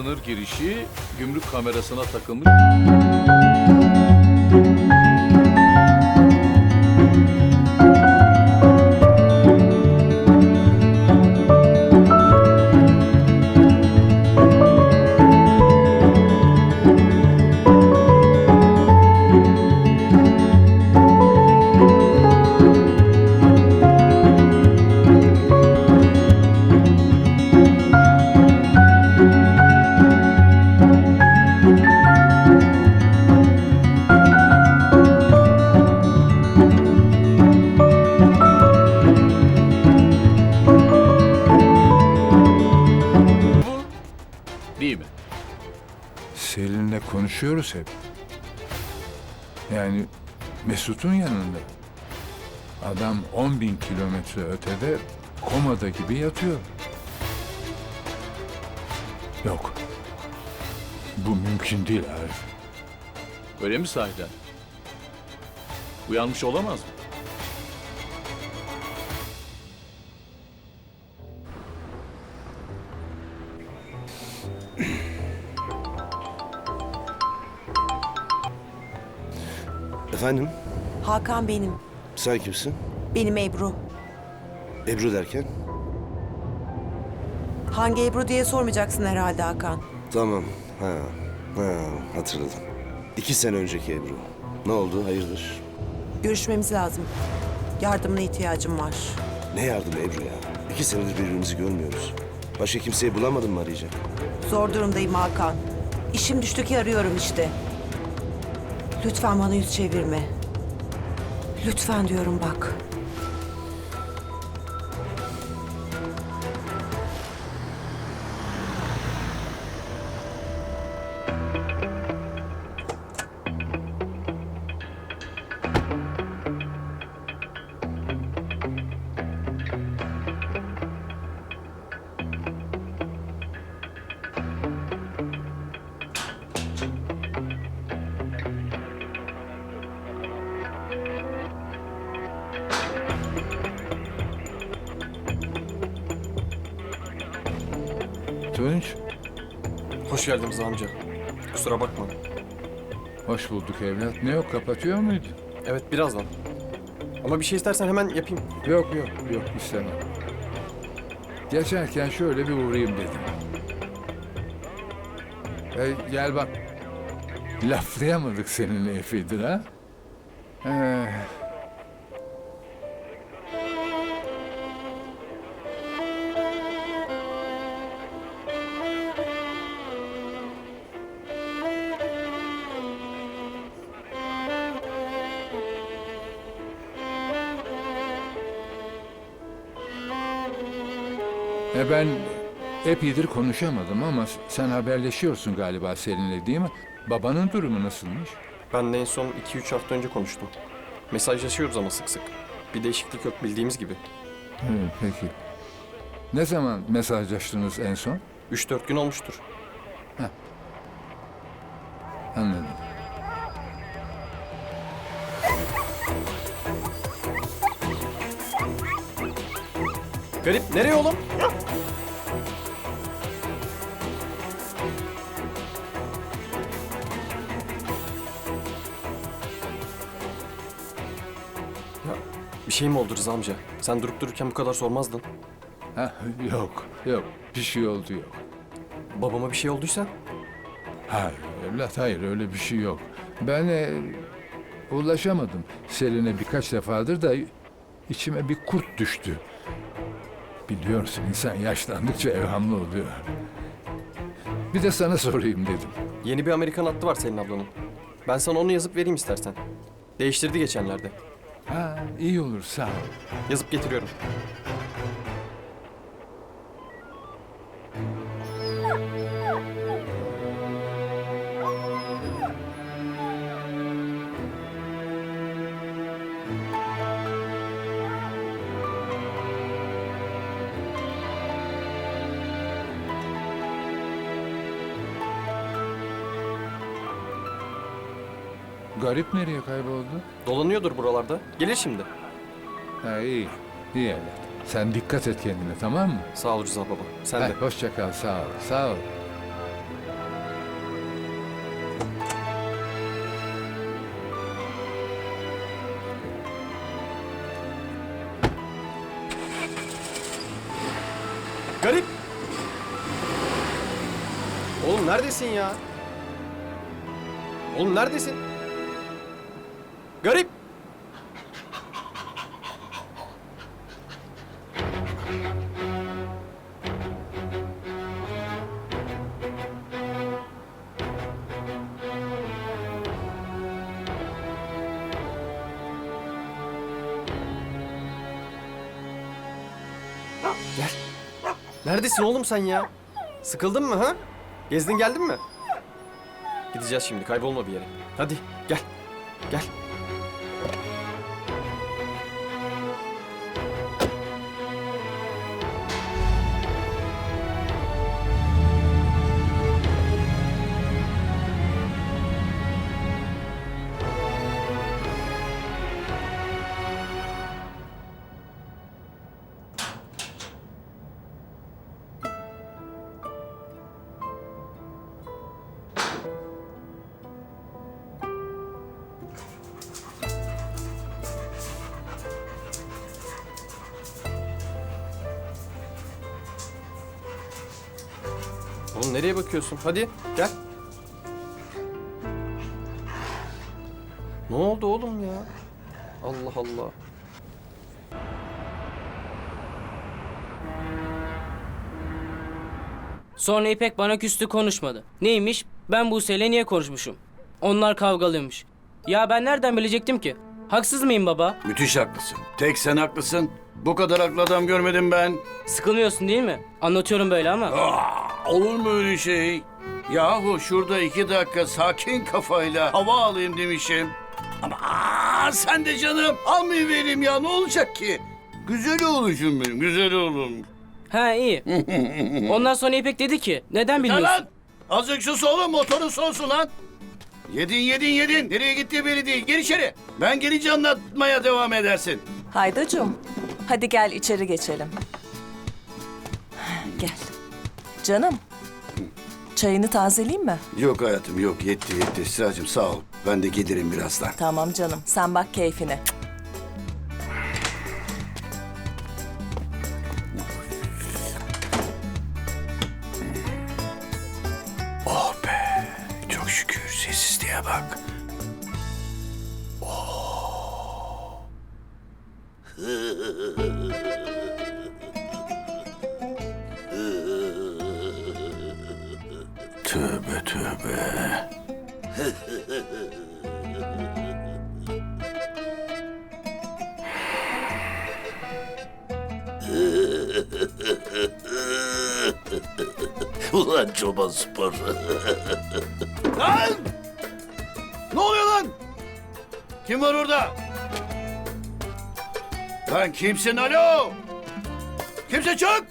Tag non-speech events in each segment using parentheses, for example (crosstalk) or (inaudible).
Sınır girişi gümrük kamerasına takılmış. Konuşuyoruz hep. Yani Mesut'un yanında. Adam 10 bin kilometre ötede komada gibi yatıyor. Yok. Bu mümkün değil Arif. Öyle mi sahiden? Uyanmış olamaz mı? Efendim? Hakan benim. Sen kimsin? Benim Ebru. Ebru derken? Hangi Ebru diye sormayacaksın herhalde Hakan. Tamam. Ha, ha, hatırladım. İki sene önceki Ebru. Ne oldu? Hayırdır? Görüşmemiz lazım. Yardımına ihtiyacım var. Ne yardım Ebru ya? İki senedir birbirimizi görmüyoruz. Başka kimseyi bulamadın mı arayacak? Zor durumdayım Hakan. İşim düştü ki arıyorum işte. Lütfen bana yüz çevirme. Lütfen diyorum bak. Tunç, Hoş geldiniz amca. Kusura bakma. hoş bulduk evlat. Ne yok kapatıyor muydun? Evet birazdan. Ama bir şey istersen hemen yapayım. Yok yok yok istemem. Geçerken şöyle bir uğrayayım dedim. E, gel bak. Laflayamadık seninle epeydir ha. Ee, E ben epeydir konuşamadım ama sen haberleşiyorsun galiba Selin'le değil mi? Babanın durumu nasılmış? Ben de en son 2-3 hafta önce konuştum. Mesajlaşıyoruz ama sık sık. Bir değişiklik yok bildiğimiz gibi. Hı, peki. Ne zaman mesajlaştınız en son? 3-4 gün olmuştur. Anladım. Bir şey mi oldu Rıza amca? Sen durup dururken bu kadar sormazdın. Ha, yok, yok. Bir şey oldu yok. Babama bir şey olduysa? Hayır evlat, hayır öyle bir şey yok. Ben e, ulaşamadım. Selin'e birkaç defadır da içime bir kurt düştü. Biliyorsun insan yaşlandıkça evhamlı oluyor. Bir de sana sorayım dedim. Yeni bir Amerikan hattı var senin ablanın. Ben sana onu yazıp vereyim istersen. Değiştirdi geçenlerde. Ha, iyi olur sağ ol. Yazıp getiriyorum. Garip nereye kayboldu? Dolanıyordur buralarda. Gelir şimdi. Ha iyi, iyi evlat. Sen dikkat et kendine tamam mı? Sağ ol Rıza baba. Sen de. Heh, hoşça kal sağ ol sağ ol. Garip. Oğlum neredesin ya? Oğlum neredesin? Neredesin oğlum sen ya? Sıkıldın mı ha? Gezdin geldin mi? Gideceğiz şimdi kaybolma bir yere. Hadi gel. Gel. Nereye bakıyorsun? Hadi gel. Ne oldu oğlum ya? Allah Allah. Sonra İpek bana küstü konuşmadı. Neymiş? Ben Buse'yle niye konuşmuşum? Onlar kavgalıymış. Ya ben nereden bilecektim ki? Haksız mıyım baba? Müthiş haklısın. Tek sen haklısın. Bu kadar haklı adam görmedim ben. Sıkılmıyorsun değil mi? Anlatıyorum böyle ama. Aa, olur mu öyle şey? Yahu şurada iki dakika sakin kafayla hava alayım demişim. Ama aa, sen de canım almayıvereyim ya ne olacak ki? Güzel oğlum benim güzel oğlum. Ha iyi. (laughs) Ondan sonra İpek dedi ki neden bilmiyorsun? lan azıcık sus oğlum motorun sonsun lan. Yedin yedin yedin. Nereye gittiği belli değil. Gel içeri. Ben gelince anlatmaya devam edersin. Haydacığım, hadi gel içeri geçelim. Gel. Canım, çayını tazeleyeyim mi? Yok hayatım yok yetti yetti. Sıracığım sağ ol. Ben de gelirim birazdan. Tamam canım, sen bak keyfine. Kim var orada? Lan kimsin alo? Kimse çık!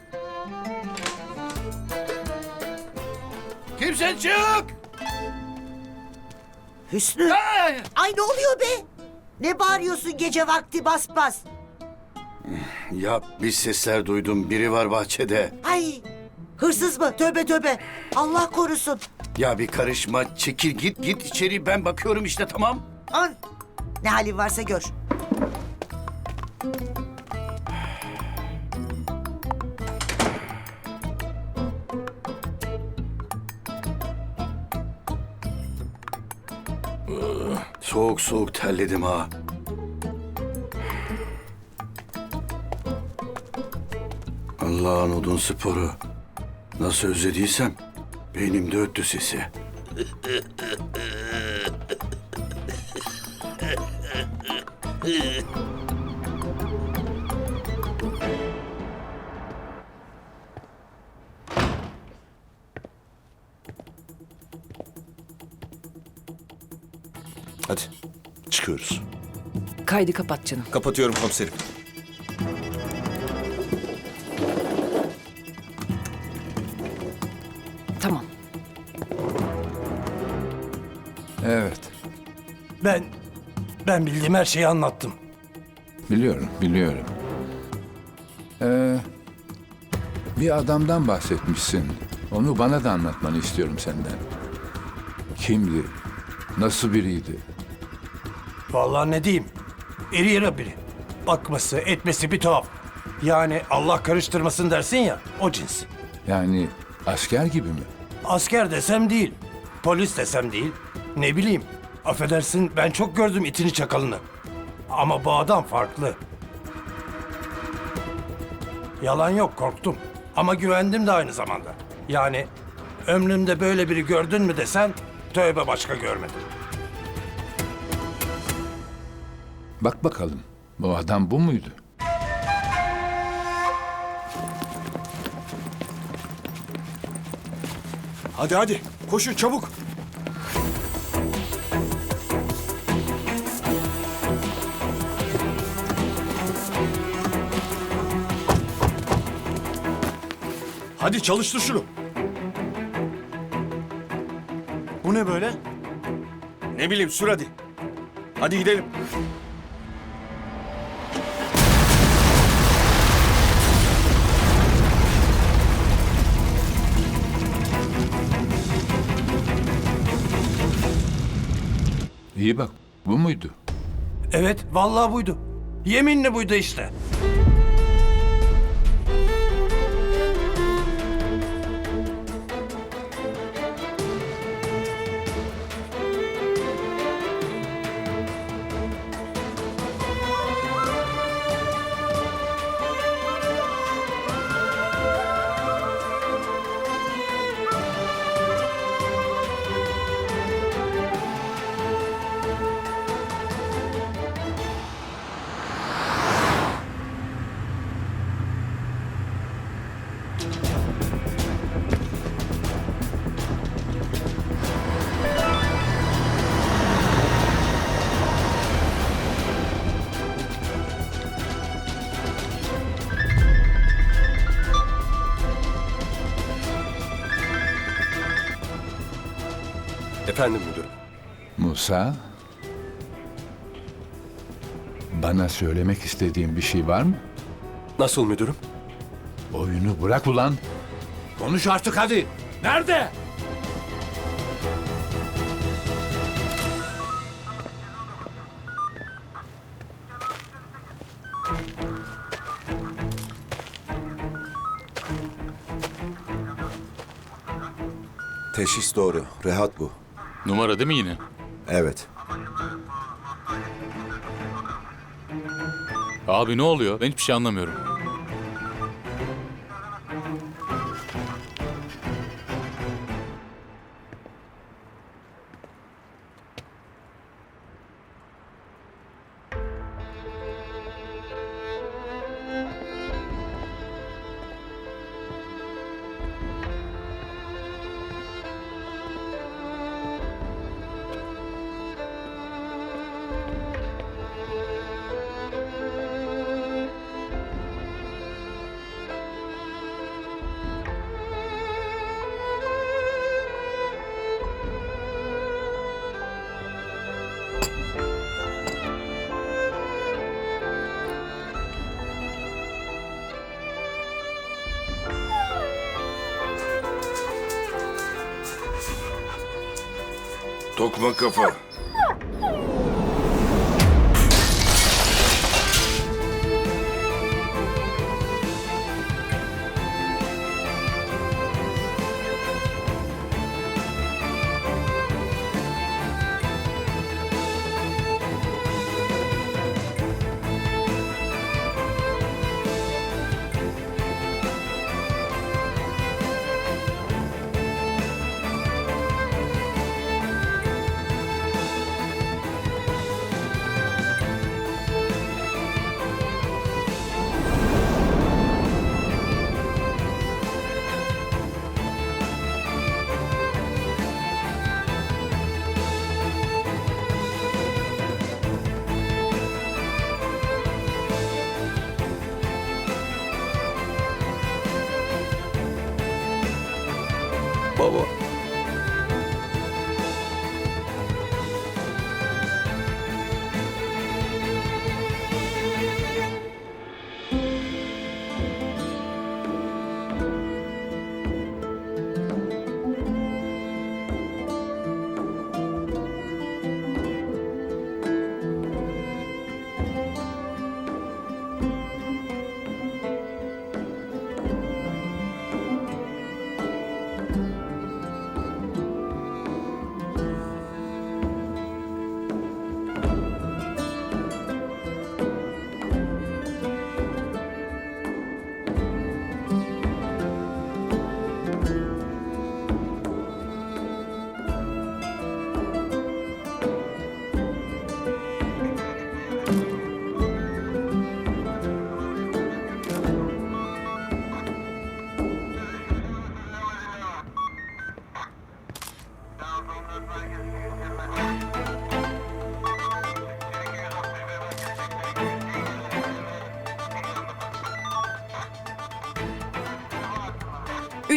Kimse çık! Hüsnü. Ay! Ay ne oluyor be? Ne bağırıyorsun gece vakti bas bas? Ya bir sesler duydum. Biri var bahçede. Ay hırsız mı? Tövbe tövbe. Allah korusun. Ya bir karışma. Çekil git git içeri. Ben bakıyorum işte tamam. An. Ne halin varsa gör. Soğuk soğuk terledim ha. Allah'ın odun sporu. Nasıl özlediysem beynimde öttü sesi. Hadi çıkıyoruz. Kaydı kapat canım. Kapatıyorum komiserim. Tamam. Evet Ben ben bildiğim her şeyi anlattım. biliyorum biliyorum. Ee, bir adamdan bahsetmişsin. Onu bana da anlatmanı istiyorum senden. Kimdi? Nasıl biriydi? Vallahi ne diyeyim. İri yarı biri. Bakması, etmesi bir tuhaf. Yani Allah karıştırmasın dersin ya, o cins. Yani asker gibi mi? Asker desem değil, polis desem değil. Ne bileyim, affedersin ben çok gördüm itini çakalını. Ama bu adam farklı. Yalan yok, korktum. Ama güvendim de aynı zamanda. Yani ömrümde böyle biri gördün mü desen, tövbe başka görmedim. Bak bakalım. Bu adam bu muydu? Hadi hadi koşun çabuk. Hadi çalıştır şunu. Bu ne böyle? Ne bileyim sür hadi. Hadi gidelim. İyi bak. Bu muydu? Evet, vallahi buydu. Yeminle buydu işte. Efendim müdürüm. Musa? Bana söylemek istediğin bir şey var mı? Nasıl müdürüm? Oyunu bırak ulan. Konuş artık hadi. Nerede? Teşhis doğru. Rehat bu. Numara değil mi yine? Evet. Abi ne oluyor? Ben hiçbir şey anlamıyorum. Tokma kafa.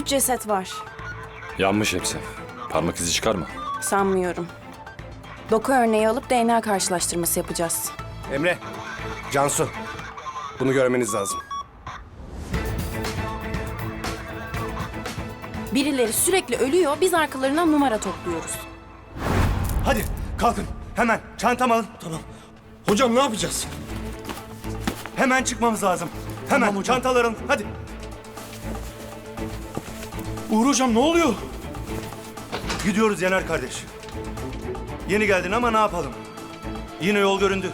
Üç ceset var. Yanmış hepsi. Parmak izi çıkar mı? Sanmıyorum. Doku örneği alıp DNA karşılaştırması yapacağız. Emre, Cansu. Bunu görmeniz lazım. Birileri sürekli ölüyor, biz arkalarından numara topluyoruz. Hadi kalkın. Hemen çantamı alın. Tamam. Hocam ne yapacağız? Hemen çıkmamız lazım. Hemen çantaları alın. Hadi. Uğur hocam ne oluyor? Gidiyoruz Yener kardeş. Yeni geldin ama ne yapalım? Yine yol göründü.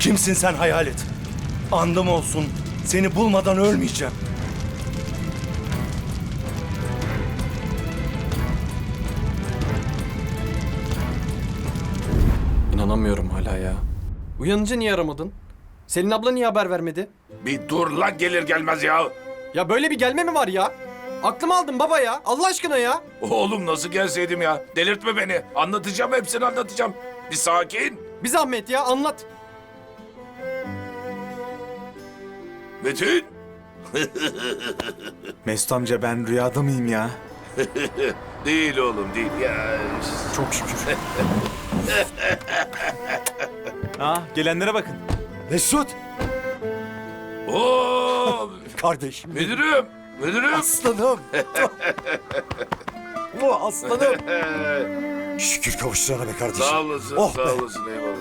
Kimsin sen hayalet? Andım olsun. Seni bulmadan ölmeyeceğim. İnanamıyorum hala ya. Uyanınca niye aramadın? Selin abla niye haber vermedi? Bir dur lan gelir gelmez ya. Ya böyle bir gelme mi var ya? Aklımı aldın baba ya. Allah aşkına ya. Oğlum nasıl gelseydim ya? Delirtme beni. Anlatacağım hepsini anlatacağım. Bir sakin. Bir zahmet ya anlat. Metin. (laughs) Mesut amca ben rüyada mıyım ya? (laughs) Değil oğlum değil ya. Çok şükür. (laughs) Aa gelenlere bakın. Mesut! Oo, Kardeşim. müdürüm. Müdürüm. Aslanım. Bu aslanım. Şükür kavuşturana be kardeşim. Sağ olasın, Oh sağ be. olasın eyvallah.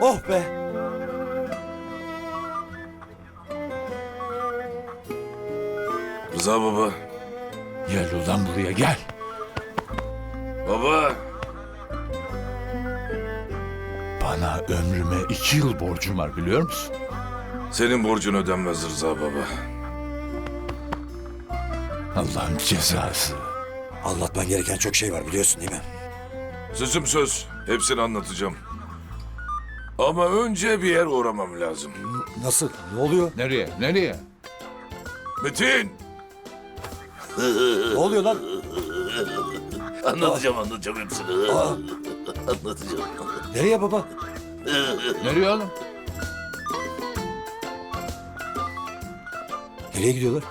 Oh be. Rıza baba. Gel ulan buraya gel. Baba. Bana ömrüme iki yıl borcum var biliyor musun? Senin borcun ödenmez Rıza baba. Allah'ın cezası. Anlatman gereken çok şey var biliyorsun değil mi? Sözüm söz. Hepsini anlatacağım. Ama önce bir yer uğramam lazım. Nasıl? Ne oluyor? Nereye? Nereye? Metin. Ne oluyor lan? Anlatacağım anlatacağım hepsini. anlatacağım. Nereye baba? Nereye oğlum? Nereye gidiyorlar?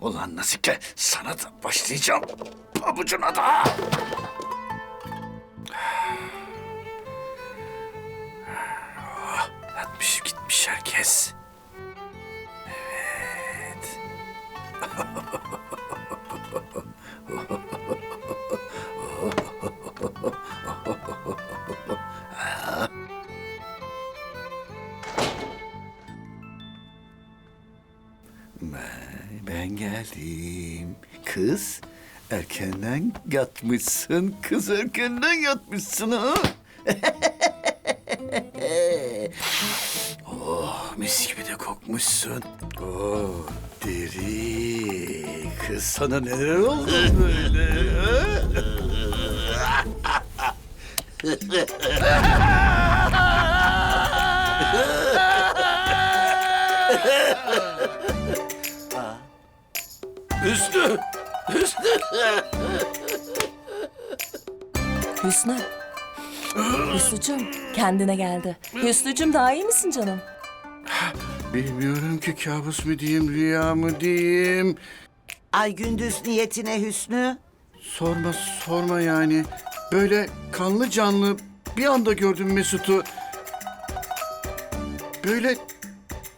Ulan Nasike sana da başlayacağım. Pabucuna da. Oh, Yatmış gitmiş herkes. Erkenden yatmışsın. Kız erkenden yatmışsın ha. (laughs) oh mis gibi de kokmuşsun. Oh deri. Kız sana neler oldu böyle? (laughs) Üstü. Üstü. Hüsnü. Hüsnücüm kendine geldi. Hüsnücüm daha iyi misin canım? Bilmiyorum ki kabus mu diyeyim, rüya mı diyeyim. Ay gündüz niyetine Hüsnü. Sorma sorma yani. Böyle kanlı canlı bir anda gördüm Mesut'u. Böyle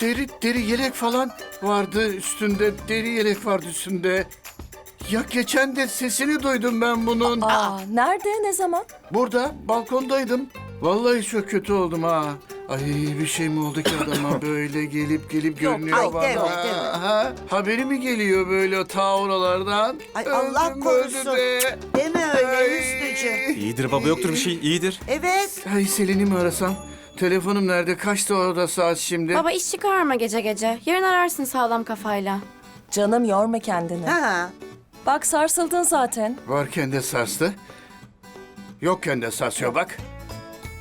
deri deri yelek falan vardı üstünde. Deri yelek vardı üstünde. Ya geçen de sesini duydum ben bunun. Aa, nerede ne zaman? Burada balkondaydım. Vallahi çok kötü oldum ha. Ay bir şey mi oldu ki adama (laughs) böyle gelip gelip görünüyor ay bana? deme, deme. Ha? Haberi mi geliyor böyle ta oralardan? Ay Allah Öldüm, korusun. öldüm be. Deme öyle. Hüsnücüğüm. İyidir baba yoktur bir şey iyidir. Evet. Ay Selin'i mi arasam? Telefonum nerede? Kaçta orada saat şimdi? Baba iş çıkarma gece gece. Yarın ararsın sağlam kafayla. Canım yorma kendini. Ha. Bak sarsıldın zaten. Varken de sarstı. Yokken de sarsıyor bak.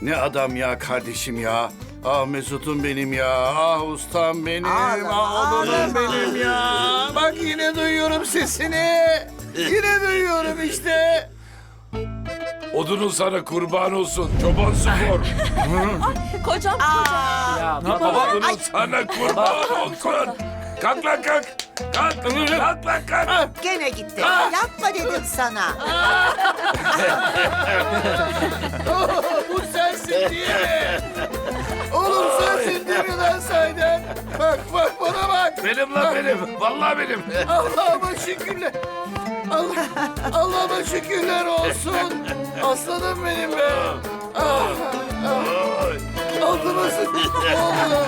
Ne adam ya kardeşim ya. Ah Mesut'um benim ya. Ah ustam benim. Ağlama, ah oğlum ağlama. benim ya. Bak yine duyuyorum sesini. Yine duyuyorum işte. Odunun sana kurban olsun. Çoban spor. (laughs) Kocam, kocam. Ya baba. Odunun sana kurban olsun. Kalk lan kalk. Kalk. Kalk lan kalk. Gene gitti. Yapma dedim sana. (laughs) Bu sensin diye. Oğlum sensin değil mi lan sayden? Bak bak bana bak. Benim lan benim. Vallahi benim. Allah'ıma şükürler. Allah, Allah'ıma şükürler olsun. Aslanım benim be. Ah, ah. Altıma sıçtım oğlum.